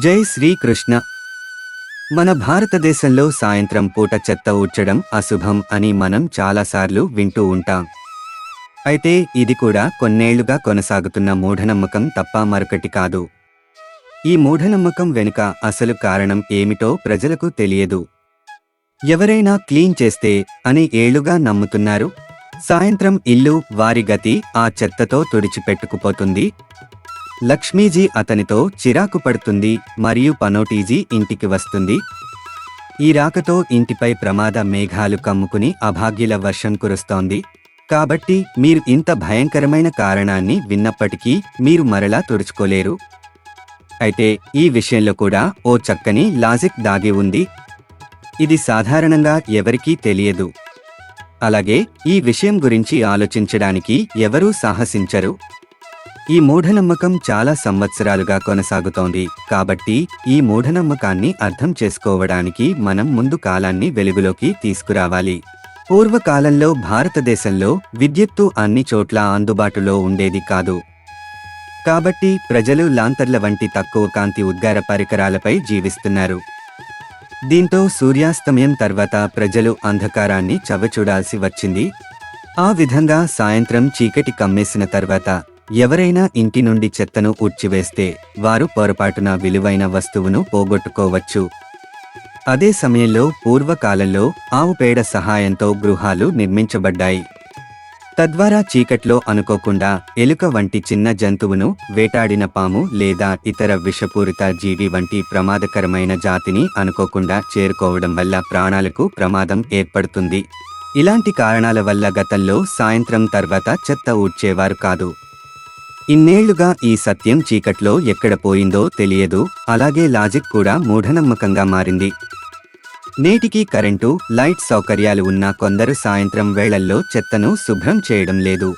జై శ్రీకృష్ణ. మన భారతదేశంలో సాయంత్రం పూట చెత్త ఊడ్చడం అశుభం అని మనం చాలాసార్లు వింటూ ఉంటాం. అయితే ఇది కూడా కొన్నేళ్ళుగా కొనసాగుతున్న మూఢనమ్మకం తప్ప మరొకటి కాదు. ఈ మూఢనమ్మకం వెనుక అసలు కారణం ఏమిటో ప్రజలకు తెలియదు. ఎవరైనా క్లీన్ చేస్తే అని ఏళ్ళుగా నమ్ముతున్నారు. సాయంత్రం ఇల్లు వారి గతి ఆ చెత్తతో తుడిచిపెట్టుకుపోతుంది. లక్ష్మీజీ అతనితో చిరాకు పడుతుంది మరియు పనోటీజీ ఇంటికి వస్తుంది. ఈ రాకతో ఇంటిపై ప్రమాద మేఘాలు కమ్ముకుని అభాగ్యుల వర్షం కురుస్తోంది. కాబట్టి మీరు ఇంత భయంకరమైన కారణాన్ని విన్నప్పటికీ మీరు మరలా తుడుచుకోలేరు. అయితే ఈ విషయంలో కూడా ఓ చక్కని లాజిక్ దాగి ఉంది. ఇది సాధారణంగా ఎవరికీ తెలియదు. అలాగే ఈ విషయం గురించి ఆలోచించడానికి ఎవరూ సాహసించరు. ఈ మూఢనమ్మకం చాలా సంవత్సరాలుగా కొనసాగుతోంది. కాబట్టి ఈ మూఢనమ్మకాన్ని అర్థం చేసుకోవడానికి మనం ముందు కాలాన్ని వెలుగులోకి తీసుకురావాలి. పూర్వకాలంలో భారతదేశంలో విద్యుత్తు అన్ని చోట్ల అందుబాటులో ఉండేది కాదు. కాబట్టి ప్రజలు లాంతర్ల వంటి తక్కువ కాంతి ఉద్గార పరికరాలపై జీవిస్తున్నారు. దీంతో సూర్యాస్తమయం తర్వాత ప్రజలు అంధకారాన్ని చవచూడాల్సి వచ్చింది. ఆ విధంగా సాయంత్రం చీకటి కమ్మేసిన తర్వాత ఎవరైనా ఇంటి నుండి చెత్తను ఊడ్చివేస్తే వారు పొరపాటున విలువైన వస్తువును పోగొట్టుకోవచ్చు. అదే సమయంలో పూర్వకాలంలో ఆవు పేడ సహాయంతో గృహాలు నిర్మించబడ్డాయి. తద్వారా చీకట్లో అనుకోకుండా ఎలుక వంటి చిన్న జంతువును వేటాడిన పాము లేదా ఇతర విషపూరిత జీవి వంటి ప్రమాదకరమైన జాతిని అనుకోకుండా చేరుకోవడం వల్ల ప్రాణాలకు ప్రమాదం ఏర్పడుతుంది. ఇలాంటి కారణాల వల్ల గతంలో సాయంత్రం తర్వాత చెత్త ఊడ్చేవారు కాదు. ఇన్నేళ్ళుగా ఈ సత్యం చీకట్లో ఎక్కడ పోయిందో తెలియదు అలాగే లాజిక్ కూడా మూఢనమ్మకంగా మారింది. నేటికి కరెంటు లైట్ సౌకర్యాలు ఉన్న కొందరు సాయంత్రం వేళల్లో చెత్తను శుభ్రం చేయడం లేదు.